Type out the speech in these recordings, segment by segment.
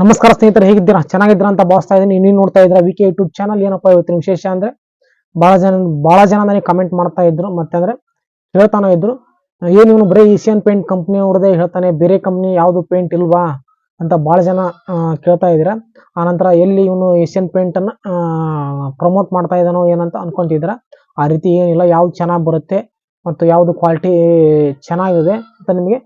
ನಮಸ್ಕಾರ ಸ್ನೇಹಿತರೆ, ಹೇಗಿದ್ದೀರಾ? ಚೆನ್ನಾಗಿದ್ದೀರಾ ಅಂತ ಭಾವಿಸ್ತಾ ಇದ್ದೀನಿ. ನೀವು ನೋಡ್ತಾ ಇದ್ದೀರಾ, ವಿಕೆ ಯೂಟ್ಯೂಬ್ ಚಾನಲ್ ಏನಪ್ಪ ಇವತ್ತಿನ ವಿಶೇಷ ಅಂದ್ರೆ? ಬಹಳ ಜನ ಬಹಳ ಜನ ನನಗೆ ಕಮೆಂಟ್ ಮಾಡ್ತಾ ಇದ್ರು. ಮತ್ತೆ ಅಂದ್ರೆ ಹೇಳ್ತಾನೆ ಇದ್ರು ಏನು ಇವನು ಬರೀ ಏಷ್ಯನ್ ಪೇಂಟ್ ಕಂಪ್ನಿ ಅವ್ರದೇ ಹೇಳ್ತಾನೆ. ಬೇರೆ ಕಂಪ್ನಿ ಯಾವುದು ಪೇಂಟ್ ಇಲ್ವಾ? ಅಂತ ಬಹಳ ಜನ ಕೇಳ್ತಾ ಇದ್ದೀರಾ. ಆನಂತರ ಎಲ್ಲಿ ಇವನು ಏಷ್ಯನ್ ಪೇಂಟ್ ಪ್ರಮೋಟ್ ಮಾಡ್ತಾ ಇದ್ದಾನೋ ಏನಂತ ಅನ್ಕೊಂತಿದ್ದೀರಾ. ಆ ರೀತಿ ಏನಿಲ್ಲ, ಯಾವ್ದು ಚೆನ್ನಾಗಿ ಬರುತ್ತೆ ಮತ್ತು ಯಾವುದು ಕ್ವಾಲಿಟಿ ಚೆನ್ನಾಗಿದೆ ಅಂತ ನಿಮಗೆ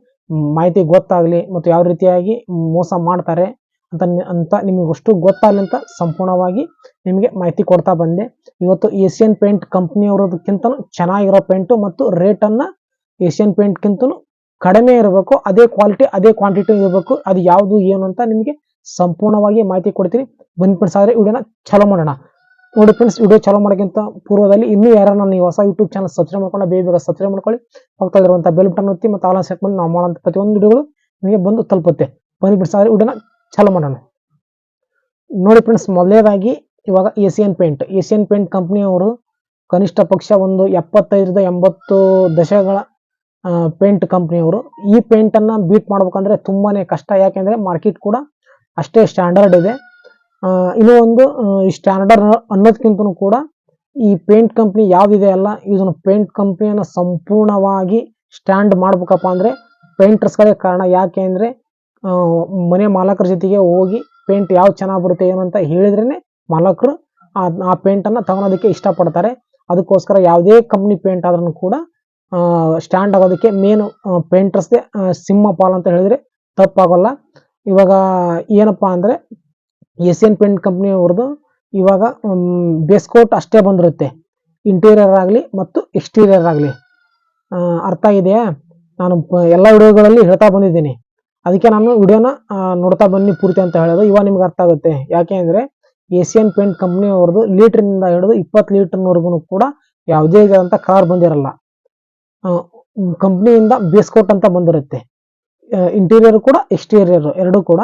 ಮಾಹಿತಿ ಗೊತ್ತಾಗಲಿ ಮತ್ತು ಯಾವ ರೀತಿಯಾಗಿ ಮೋಸ ಮಾಡ್ತಾರೆ ಅಂತ ಅಂತ ನಿಮಗೆ ಅಷ್ಟು ಗೊತ್ತಾಗಲಿ ಅಂತ ಸಂಪೂರ್ಣವಾಗಿ ನಿಮಗೆ ಮಾಹಿತಿ ಕೊಡ್ತಾ ಬಂದೆ. ಇವತ್ತು ಏಷ್ಯನ್ ಪೇಂಟ್ ಕಂಪ್ನಿಯವರದಕ್ಕಿಂತ ಚೆನ್ನಾಗಿರೋ ಪೇಂಟು ಮತ್ತು ರೇಟನ್ನ ಏಷ್ಯನ್ ಪೇಂಟ್ಗಿಂತಲೂ ಕಡಿಮೆ ಇರಬೇಕು, ಅದೇ ಕ್ವಾಲಿಟಿ ಅದೇ ಕ್ವಾಂಟಿಟಿ ಇರಬೇಕು, ಅದು ಯಾವುದು, ಏನು ಅಂತ ನಿಮಗೆ ಸಂಪೂರ್ಣವಾಗಿ ಮಾಹಿತಿ ಕೊಡ್ತೀನಿ. ಬನ್ನಿ ಫ್ರೆಂಡ್ಸ್ ಆದರೆ ವಿಡಿಯೋನ ಚಾಲೋ ಮಾಡೋಣ. ನೋಡಿ ಫ್ರೆಂಡ್ಸ್ ವಿಡಿಯೋ ಚಾಲೂ ಮಾಡೋಕ್ಕಿಂತ ಪೂರ್ವದಲ್ಲಿ ಇನ್ನೂ ಯಾರು ನನ್ನ ಈ ಹೊಸ ಯೂಟ್ಯೂಬ್ ಚಾನಲ್ ಸಬ್ಸ್ಕ್ರೈಬ್ ಮಾಡ್ಕೊಂಡು ಬೇಗ ಬೇಗ ಸಬ್ಸ್ಕ್ರೈಬ್ ಮಾಡ್ಕೊಳ್ಳಿ. ಪಕ್ಕದಲ್ಲಿರುವಂಥ ಬೆಲ್ ಬಟನ್ ಒತ್ತಿ ಮತ್ತು ಆಲ್ ಸೆಟ್ ಮಾಡಿ ನಾವು ಮಾಡೋಂಥ ಪ್ರತಿಯೊಂದು ವಿಡಿಯೋಗಳು ನಿಮಗೆ ಬಂದು ತಲುಪುತ್ತೆ. ಬನ್ನಿ ಫ್ರೆಂಡ್ಸ್ ಆದರೆ ವಿಡಿಯೋನ ಚಾಲೂ ಮಾಡೋಣ. ನೋಡಿ ಫ್ರೆಂಡ್ಸ್ ಮೊದಲೇದಾಗಿ ಇವಾಗ ಏಷಿಯನ್ ಪೇಂಟ್ ಏಷಿಯನ್ ಪೇಂಟ್ ಕಂಪ್ನಿಯವರು ಕನಿಷ್ಠ ಪಕ್ಷ ಒಂದು ಎಪ್ಪತ್ತೈದರಿಂದ ಎಂಬತ್ತು ದಶಕಗಳ ಪೇಂಟ್ ಕಂಪ್ನಿಯವರು ಈ ಪೇಂಟನ್ನು ಬೀಟ್ ಮಾಡ್ಬೇಕಂದ್ರೆ ತುಂಬಾ ಕಷ್ಟ. ಯಾಕೆಂದರೆ ಮಾರ್ಕೆಟ್ ಕೂಡ ಅಷ್ಟೇ ಸ್ಟ್ಯಾಂಡರ್ಡ್ ಇದೆ. ಇನ್ನು ಒಂದು ಈ ಸ್ಟ್ಯಾಂಡರ್ಡ್ ಅನ್ನೋದಕ್ಕಿಂತ ಕೂಡ ಈ ಪೇಂಟ್ ಕಂಪ್ನಿ ಯಾವ್ದಿದೆ ಅಲ್ಲ, ಇದನ್ನು ಪೇಂಟ್ ಕಂಪ್ನಿಯನ್ನು ಸಂಪೂರ್ಣವಾಗಿ ಸ್ಟ್ಯಾಂಡ್ ಮಾಡ್ಬೇಕಪ್ಪ ಅಂದರೆ ಪೇಂಟರ್ಸ್ಗಳೇ ಕಾರಣ. ಯಾಕೆ ಅಂದರೆ ಮನೆ ಮಾಲಕರ ಜೊತೆಗೆ ಹೋಗಿ ಪೇಂಟ್ ಯಾವ್ದು ಚೆನ್ನಾಗಿ ಬರುತ್ತೆ ಏನಂತ ಹೇಳಿದ್ರೇನೆ ಮಾಲಕರು ಆ ಆ ಪೇಂಟ್ ಅನ್ನ ತಗೊಳೋದಕ್ಕೆ ಇಷ್ಟಪಡ್ತಾರೆ. ಅದಕ್ಕೋಸ್ಕರ ಯಾವುದೇ ಕಂಪ್ನಿ ಪೇಂಟ್ ಆದ್ರೂ ಕೂಡ ಸ್ಟ್ಯಾಂಡ್ ಆಗೋದಕ್ಕೆ ಮೇನ್ ಪೇಂಟರ್ಸ್ಗೆ ಸಿಂಹ ಪಾಲ್ ಅಂತ ಹೇಳಿದ್ರೆ ತಪ್ಪಾಗಲ್ಲ. ಇವಾಗ ಏನಪ್ಪಾ ಅಂದ್ರೆ ಏಷ್ಯನ್ ಪೇಂಟ್ ಕಂಪ್ನಿ ಅವ್ರದ್ದು ಇವಾಗ ಬೇಸ್ ಕೋಟ್ ಅಷ್ಟೇ ಬಂದಿರುತ್ತೆ. ಇಂಟೀರಿಯರ್ ಆಗಲಿ ಮತ್ತು ಎಕ್ಸ್ಟೀರಿಯರ್ ಆಗಲಿ. ಅರ್ಥ ಇದೆಯಾ ನಾನು ಎಲ್ಲ ವಿಡಿಯೋಗಳಲ್ಲಿ ಹೇಳ್ತಾ ಬಂದಿದ್ದೀನಿ. ಅದಕ್ಕೆ ನಾನು ವಿಡಿಯೋನ ನೋಡ್ತಾ ಬನ್ನಿ ಪೂರ್ತಿ ಅಂತ ಹೇಳೋದು. ಇವಾಗ ನಿಮ್ಗೆ ಅರ್ಥ ಆಗುತ್ತೆ. ಯಾಕೆ ಅಂದರೆ ಏಷಿಯನ್ ಪೇಂಟ್ ಕಂಪ್ನಿ ಅವ್ರದ್ದು ಲೀಟ್ರಿಂದ ಹಿಡಿದು ಇಪ್ಪತ್ತು ಲೀಟ್ರ್ವರೆಗೂ ಕೂಡ ಯಾವುದೇ ಅಂತ ಕಲರ್ ಬಂದಿರಲ್ಲ. ಕಂಪ್ನಿಯಿಂದ ಬೇಸ್ ಕೋಟ್ ಅಂತ ಬಂದಿರುತ್ತೆ. ಇಂಟೀರಿಯರ್ ಕೂಡ ಎಕ್ಸ್ಟೀರಿಯರ್ ಎರಡೂ ಕೂಡ.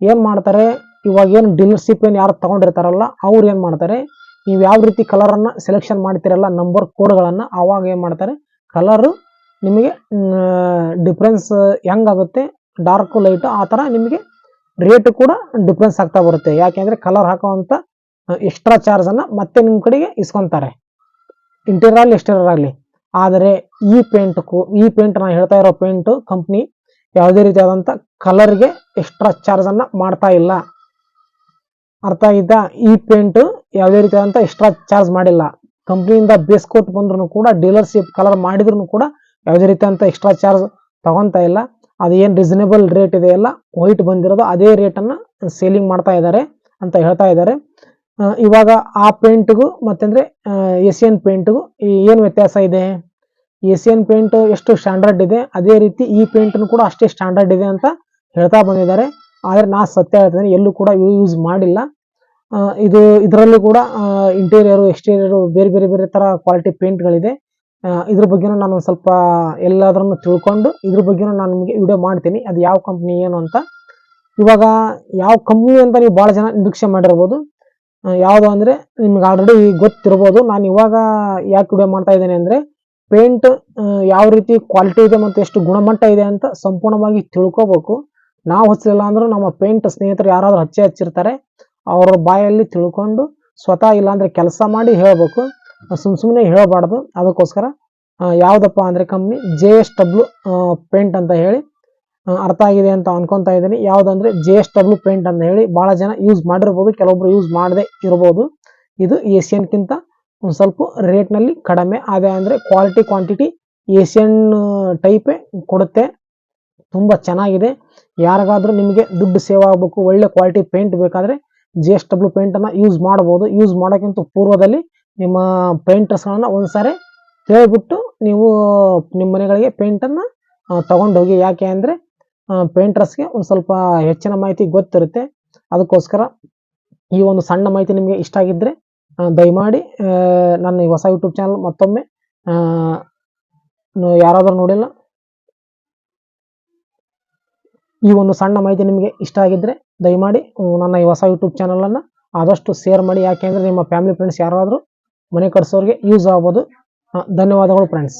ಏನು ಮಾಡ್ತಾರೆ, ಇವಾಗ ಏನು ಡೀಲರ್ಶಿಪ್ ಏನು ಯಾರು ತಗೊಂಡಿರ್ತಾರಲ್ಲ, ಅವ್ರು ಏನು ಮಾಡ್ತಾರೆ, ನೀವು ಯಾವ ರೀತಿ ಕಲರನ್ನು ಸೆಲೆಕ್ಷನ್ ಮಾಡ್ತಿರಲ್ಲ ನಂಬರ್ ಕೋಡ್ಗಳನ್ನು ಅವಾಗ ಏನು ಮಾಡ್ತಾರೆ ಕಲರ್ ನಿಮಗೆ ಡಿಫ್ರೆನ್ಸ್ ಹೆಂಗಾಗುತ್ತೆ ಡಾರ್ಕ್ ಲೈಟ್ ಆ ಥರ ನಿಮಗೆ ರೇಟ್ ಕೂಡ ಡಿಫ್ರೆನ್ಸ್ ಆಗ್ತಾ ಬರುತ್ತೆ. ಯಾಕೆಂದರೆ ಕಲರ್ ಹಾಕೋವಂಥ ಎಕ್ಸ್ಟ್ರಾ ಚಾರ್ಜನ್ನು ಮತ್ತೆ ನಿಮ್ಮ ಕಡೆಗೆ ಇಸ್ಕೊತಾರೆ. ಇಂಟೀರಿಯರ್ ಆಗಲಿ ಎಕ್ಸ್ಟೀರಿಯರ್ ಆಗಲಿ. ಆದರೆ ಈ ಪೇಂಟ್ ಈ ಪೇಂಟ್ ನಾನು ಹೇಳ್ತಾ ಇರೋ ಪೇಂಟ್ ಕಂಪ್ನಿ ಯಾವುದೇ ರೀತಿಯಾದಂಥ ಕಲರ್ಗೆ ಎಕ್ಸ್ಟ್ರಾ ಚಾರ್ಜನ್ನು ಮಾಡ್ತಾ ಇಲ್ಲ. ಅರ್ಥ ಆಗಿದ್ದ ಈ ಪೇಂಟ್ ಯಾವುದೇ ರೀತಿಯಾದಂಥ ಎಕ್ಸ್ಟ್ರಾ ಚಾರ್ಜ್ ಮಾಡಿಲ್ಲ. ಕಂಪ್ನಿಯಿಂದ ಬೇಸ್ ಕೋಟ್ ಬಂದ್ರು ಕೂಡ ಡೀಲರ್ಶಿಪ್ ಕಲರ್ ಮಾಡಿದ್ರು ಕೂಡ ಯಾವುದೇ ರೀತಿಯಾದಂಥ ಎಕ್ಸ್ಟ್ರಾ ಚಾರ್ಜ್ ತಗೊತಾ ಇಲ್ಲ. ಅದು ಏನು ರೀಸನೇಬಲ್ ರೇಟ್ ಇದೆ ಅಲ್ಲ ವೈಟ್ ಬಂದಿರೋದು ಅದೇ ರೇಟನ್ನು ಸೇಲಿಂಗ್ ಮಾಡ್ತಾ ಇದ್ದಾರೆ ಅಂತ ಹೇಳ್ತಾ ಇದ್ದಾರೆ ಇವಾಗ ಆ ಪೇಂಟ್ಗೂ ಮತ್ತೆಂದರೆ ಏಷ್ಯನ್ ಪೇಂಟ್ಗೂ ಏನು ವ್ಯತ್ಯಾಸ ಇದೆ? ಏಷ್ಯನ್ ಪೇಂಟ್ ಎಷ್ಟು ಸ್ಟ್ಯಾಂಡರ್ಡ್ ಇದೆ? ಅದೇ ರೀತಿ ಈ ಪೇಂಟ್ನು ಕೂಡ ಅಷ್ಟೇ ಸ್ಟ್ಯಾಂಡರ್ಡ್ ಇದೆ ಅಂತ ಹೇಳ್ತಾ ಬಂದಿದ್ದಾರೆ. ಆದರೆ ನಾ ಸತ್ಯ ಹೇಳ್ತೇನೆ, ಎಲ್ಲೂ ಕೂಡ ಯೂಸ್ ಮಾಡಿಲ್ಲ. ಇದು, ಇದರಲ್ಲಿ ಕೂಡ ಇಂಟೀರಿಯರು ಎಕ್ಸ್ಟೀರಿಯರು ಬೇರೆ ಬೇರೆ ಬೇರೆ ಥರ ಕ್ವಾಲಿಟಿ ಪೇಂಟ್ಗಳಿದೆ ಇದ್ರ ಬಗ್ಗೆನೂ ನಾನು ಸ್ವಲ್ಪ ಎಲ್ಲಾದ್ರೂ ತಿಳ್ಕೊಂಡು ಇದ್ರ ಬಗ್ಗೆನೂ ನಾನು ನಿಮಗೆ ವಿಡಿಯೋ ಮಾಡ್ತೀನಿ. ಅದು ಯಾವ ಕಂಪ್ನಿ ಏನು ಅಂತ. ಇವಾಗ ಯಾವ ಕಂಪ್ನಿ ಅಂತ ನೀವು ಬಹಳ ಜನ ನಿರೀಕ್ಷೆ ಮಾಡಿರ್ಬೋದು. ಯಾವುದು ಅಂದ್ರೆ ನಿಮ್ಗೆ ಆಲ್ರೆಡಿ ಗೊತ್ತಿರ್ಬೋದು. ನಾನು ಇವಾಗ ಯಾಕೆ ವಿಡಿಯೋ ಮಾಡ್ತಾ ಇದ್ದೇನೆ ಅಂದ್ರೆ ಪೇಂಟ್ ಯಾವ ರೀತಿ ಕ್ವಾಲಿಟಿ ಇದೆ ಮತ್ತು ಎಷ್ಟು ಗುಣಮಟ್ಟ ಇದೆ ಅಂತ ಸಂಪೂರ್ಣವಾಗಿ ತಿಳ್ಕೋಬೇಕು. ನಾವು ಹಚ್ಚಲಿಲ್ಲ ಅಂದ್ರೆ ನಮ್ಮ ಪೇಂಟ್ ಸ್ನೇಹಿತರು ಯಾರಾದರೂ ಹಚ್ಚಿ ಹಚ್ಚಿರ್ತಾರೆ. ಅವರ ಬಾಯಲ್ಲಿ ತಿಳ್ಕೊಂಡು ಸ್ವತಃ ಇಲ್ಲಾಂದ್ರೆ ಕೆಲಸ ಮಾಡಿ ಹೇಳ್ಬೇಕು. ಸುಮ್ ಸುಮ್ಮನೆ ಹೇಳಬಾರ್ದು. ಅದಕ್ಕೋಸ್ಕರ ಯಾವುದಪ್ಪ ಅಂದ್ರೆ company J S W paint ಅಂತ ಹೇಳಿ ಅರ್ಥ ಆಗಿದೆ ಅಂತ ಅನ್ಕೊಂತಾ ಇದ್ದೀನಿ. ಯಾವುದಂದ್ರೆ ಜೆ ಎಸ್ ಡಬ್ಲ್ಯೂ ಪೇಂಟ್ ಅಂತ ಹೇಳಿ ಬಹಳ ಜನ ಯೂಸ್ ಮಾಡಿರ್ಬೋದು. ಕೆಲವೊಬ್ರು ಯೂಸ್ ಮಾಡದೆ ಇರ್ಬೋದು. ಇದು ಏಷ್ಯನ್ಗಿಂತ ಒಂದು ಸ್ವಲ್ಪ ರೇಟ್ನಲ್ಲಿ ಕಡಿಮೆ. ಅದೇ ಅಂದ್ರೆ ಕ್ವಾಲಿಟಿ ಕ್ವಾಂಟಿಟಿ ಏಷ್ಯನ್ ಟೈಪೇ ಕೊಡುತ್ತೆ. ತುಂಬಾ ಚೆನ್ನಾಗಿದೆ. ಯಾರಿಗಾದ್ರೂ ನಿಮಗೆ ದುಡ್ಡು ಸೇವ್ ಆಗಬೇಕು, ಒಳ್ಳೆ ಕ್ವಾಲಿಟಿ ಪೇಂಟ್ ಬೇಕಾದ್ರೆ ಜಿ ಎಸ್ ಡಬ್ಲ್ಯೂ ಪೇಂಟ್ ಅನ್ನ ಯೂಸ್ ಮಾಡಬಹುದು ಯೂಸ್ ಮಾಡೋಕ್ಕಿಂತ ಪೂರ್ವದಲ್ಲಿ ನಿಮ್ಮ ಪೇಂಟರ್ಸ್ಗಳನ್ನು ಒಂದು ಸಾರಿ ಕೇಳಿಬಿಟ್ಟು ನೀವು ನಿಮ್ಮ ಮನೆಗಳಿಗೆ ಪೇಂಟನ್ನು ತೊಗೊಂಡೋಗಿ. ಯಾಕೆ ಅಂದರೆ ಪೇಂಟರ್ಸ್ಗೆ ಒಂದು ಸ್ವಲ್ಪ ಹೆಚ್ಚಿನ ಮಾಹಿತಿ ಗೊತ್ತಿರುತ್ತೆ. ಅದಕ್ಕೋಸ್ಕರ ಈ ಒಂದು ಸಣ್ಣ ಮಾಹಿತಿ ನಿಮಗೆ ಇಷ್ಟ ಆಗಿದ್ದರೆ ದಯಮಾಡಿ ನನ್ನ ಈ ಹೊಸ ಯೂಟ್ಯೂಬ್ ಚಾನಲ್ ಮತ್ತೊಮ್ಮೆ ಯಾರಾದರೂ ನೋಡಿಲ್ಲ. ಈ ಒಂದು ಸಣ್ಣ ಮಾಹಿತಿ ನಿಮಗೆ ಇಷ್ಟ ಆಗಿದ್ದರೆ ದಯಮಾಡಿ, ನನ್ನ ಈ ಹೊಸ ಯೂಟ್ಯೂಬ್ ಚಾನಲನ್ನು ಆದಷ್ಟು ಶೇರ್ ಮಾಡಿ. ಯಾಕೆಂದ್ರೆ ನಿಮ್ಮ ಫ್ಯಾಮಿಲಿ ಫ್ರೆಂಡ್ಸ್ ಯಾರಾದ್ರೂ ಮನೆ ಕಟ್ಸೋರಿಗೆ ಯೂಸ್ ಆಗ್ಬೋದು. ಧನ್ಯವಾದಗಳು ಫ್ರೆಂಡ್ಸ್